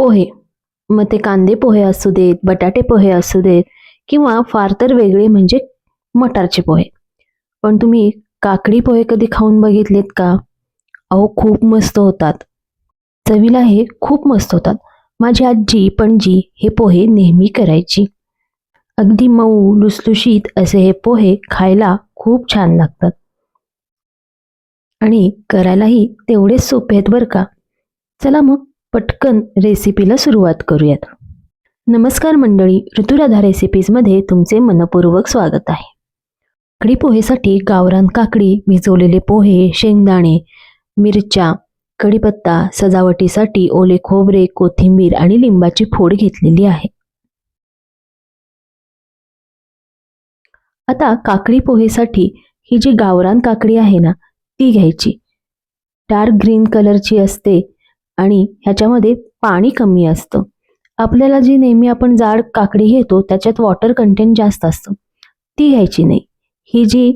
पोहे. मग ते कांदे पोहे असू देत बटाटे पोहे असू देत किंवा फार तर वेगळे म्हणजे मटारचे पोहे. पण तुम्ही काकडी पोहे कधी खाऊन बघितलेत का? अहो खूप मस्त होतात. चवीला हे खूप मस्त होतात. माझी आजी पणजी हे पोहे नेहमी करायची. अगदी मऊ लुसलुशीत असे हे पोहे खायला खूप छान लागतात. आणि करायलाही तेवढेच सोपे आहेत बरं का? चला मग. पटकन रेसिपीला सुरुवात करूयात. नमस्कार मंडळी ऋतुराधा रेसिपीजमध्ये तुमचे मनपूर्वक स्वागत आहे. काकडी पोहेसाठी गावरान काकडी भिजवलेले पोहे शेंगदाणे मिरच्या कढीपत्ता सजावटीसाठी ओले खोबरे कोथिंबीर आणि लिंबाची फोड घेतलेली आहे. आता काकडी पोहेसाठी ही जी गावरान काकडी आहे ना ती घ्यायची. डार्क ग्रीन कलरची असते आणि ह्याच्यामध्ये पाणी कमी असतं. आपल्याला जी नेहमी आपण जाड काकडी घेतो त्याच्यात वॉटर कंटेंट जास्त असतं. ती घ्यायची नाही. ही जी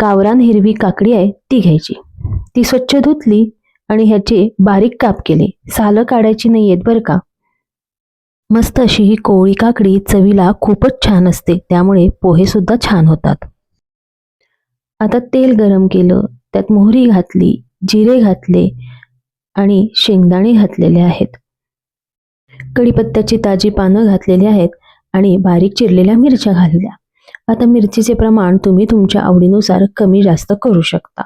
गावरान हिरवी काकडी आहे ती घ्यायची. ती स्वच्छ धुतली आणि ह्याचे बारीक काप केले. सालं काढायची नाही आहेत बरं का? मस्त अशी ही कोवळी काकडी चवीला खूपच छान असते. त्यामुळे पोहे सुद्धा छान होतात. आता तेल गरम केलं. त्यात मोहरी घातली जिरे घातले आणि शेंगदाणे घातलेले आहेत. कढीपत्त्याची ताजी पानं घातलेली आहेत आणि बारीक चिरलेल्या मिरच्या घातल्या आता मिरचीचे प्रमाण तुम्ही तुमच्या आवडीनुसार कमी जास्त करू शकता.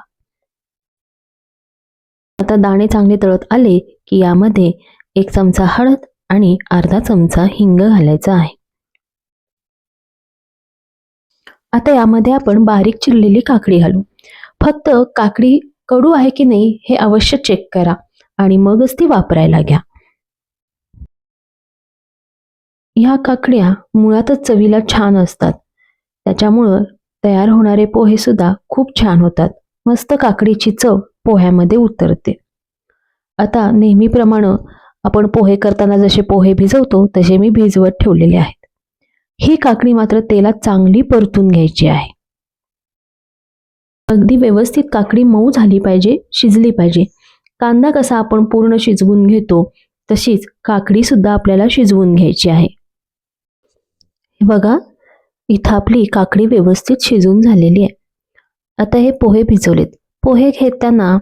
आता दाणे चांगले तळत आले की यामध्ये एक चमचा हळद आणि अर्धा चमचा हिंग घालायचा आहे. आता यामध्ये आपण बारीक चिरलेली काकडी घालू. फक्त काकडी कडू आहे की नाही हे अवश्य चेक करा. आणि मगच ती वापरायला घ्या. ह्या काकड्या मुळातच चवीला छान असतात. त्याच्यामुळं तयार होणारे पोहे सुद्धा खूप छान होतात. मस्त काकडीची चव पोह्यामध्ये उतरते. आता नेहमीप्रमाणे आपण पोहे करताना जसे पोहे भिजवतो तसे मी भिजवत ठेवलेले आहेत. ही काकडी मात्र तेलात चांगली परतून घ्यायची आहे. अगदी व्यवस्थित काकडी मऊ झाली पाहिजे शिजली पाहिजे. कांदा कसा आपण पूर्ण शिजवून घेतो तशीच काकडी सुद्धा आपल्याला शिजवून घ्यायची आहे. बघा इथं आपली काकडी व्यवस्थित शिजून झालेली आहे. आता हे पोहे भिजवलेत. पोहे घेताना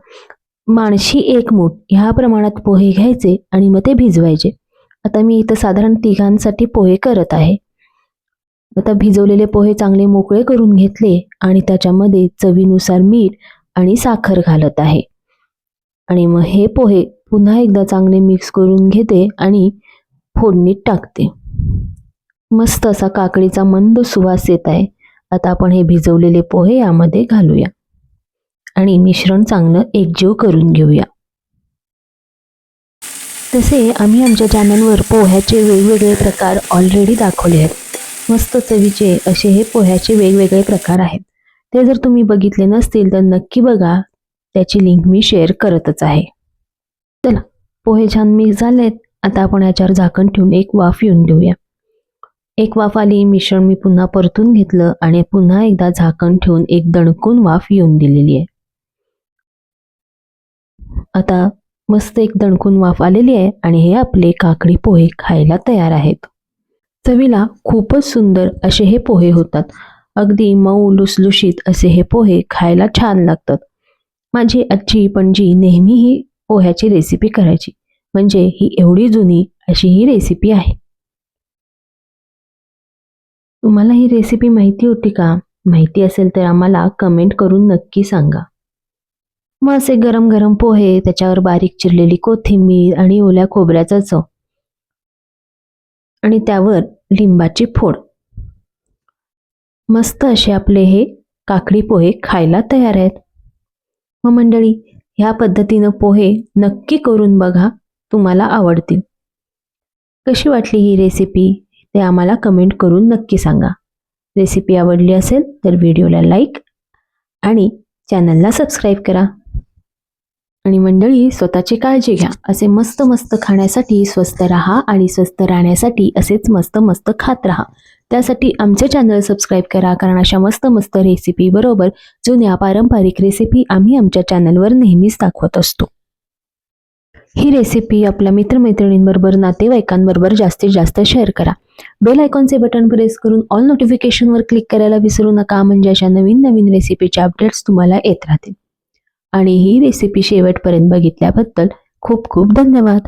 माणशी एक मूठ ह्या प्रमाणात पोहे घ्यायचे आणि मग ते भिजवायचे. आता मी इथं साधारण तिघांसाठी पोहे करत आहे. आता भिजवलेले पोहे चांगले मोकळे करून घेतले आणि त्याच्यामध्ये चवीनुसार मीठ आणि साखर घालत आहे. आणि मग हे पोहे पुन्हा एकदा चांगले मिक्स करून घेते आणि फोडणीत टाकते. मस्त असा काकडीचा मंद सुवास येत आहे. आता आपण हे भिजवलेले पोहे यामध्ये घालूया. आणि मिश्रण चांगलं एकजीव करून घेऊया. तसे आम्ही आमच्या चॅनलवर पोह्याचे वेगवेगळे प्रकार ऑलरेडी दाखवले आहेत. मस्त चवीचे असे हे पोह्याचे वेगवेगळे प्रकार आहेत. ते जर तुम्ही बघितले नसतील तर नक्की बघा. त्याची लिंक मी शेअर करतच आहे. चला पोहे छान मिक्स झालेत. आता आपण याच्यावर झाकण ठेवून एक वाफ येऊन देऊया. एक वाफ आली मिश्रण मी पुन्हा परतून घेतलं आणि पुन्हा एकदा झाकण ठेवून एक दणकून वाफ येऊन दिलेली आहे. आता मस्त एक दणकून वाफ आलेली आहे आणि हे आपले काकडी पोहे खायला तयार आहेत. चवीला खूपच सुंदर असे हे पोहे होतात. अगदी मऊ लुसलुशीत असे हे पोहे खायला छान लागतात. माझी आजी पणजी नेहमी ही पोह्याची रेसिपी करायची. म्हणजे ही एवढी जुनी अशी ही रेसिपी आहे. तुम्हाला ही रेसिपी माहिती होती का? माहिती असेल तर आम्हाला कमेंट करून नक्की सांगा. मग असे गरम गरम पोहे त्याच्यावर बारीक चिरलेली कोथिंबीर आणि ओल्या खोबऱ्याचा चव. आणि त्यावर लिंबाची फोड. मस्त असे आपले हे काकडी पोहे खायला तयार आहेत. मग मंडळी ह्या पद्धतीनं पोहे नक्की करून बघा तुम्हाला आवडतील. कशी वाटली ही रेसिपी ते आम्हाला कमेंट करून नक्की सांगा. रेसिपी आवडली असेल तर व्हिडिओला लाईक आणि चॅनलला सबस्क्राईब करा. आणि मंडळी स्वतःची काळजी घ्या. असे मस्त मस्त खाण्यासाठी स्वस्त राहा आणि स्वस्त राहण्यासाठी असेच मस्त मस्त खात राहा. त्यासाठी आमचे चॅनल सबस्क्राईब करा कारण अशा मस्त मस्त रेसिपी बरोबर जुन्या पारंपरिक रेसिपी आम्ही आमच्या चॅनलवर नेहमीच दाखवत असतो. ही रेसिपी आपल्या मित्रमैत्रिणींबरोबर नातेवाईकांबरोबर जास्तीत जास्त शेअर करा. बेल आयकॉनचे बटन प्रेस करून ऑल नोटिफिकेशनवर क्लिक करायला विसरू नका. म्हणजे अशा नवीन नवीन रेसिपीचे अपडेट्स तुम्हाला येत राहतील. आणि ही रेसिपी शेवटपर्यंत बघितल्याबद्दल खूप खूप धन्यवाद.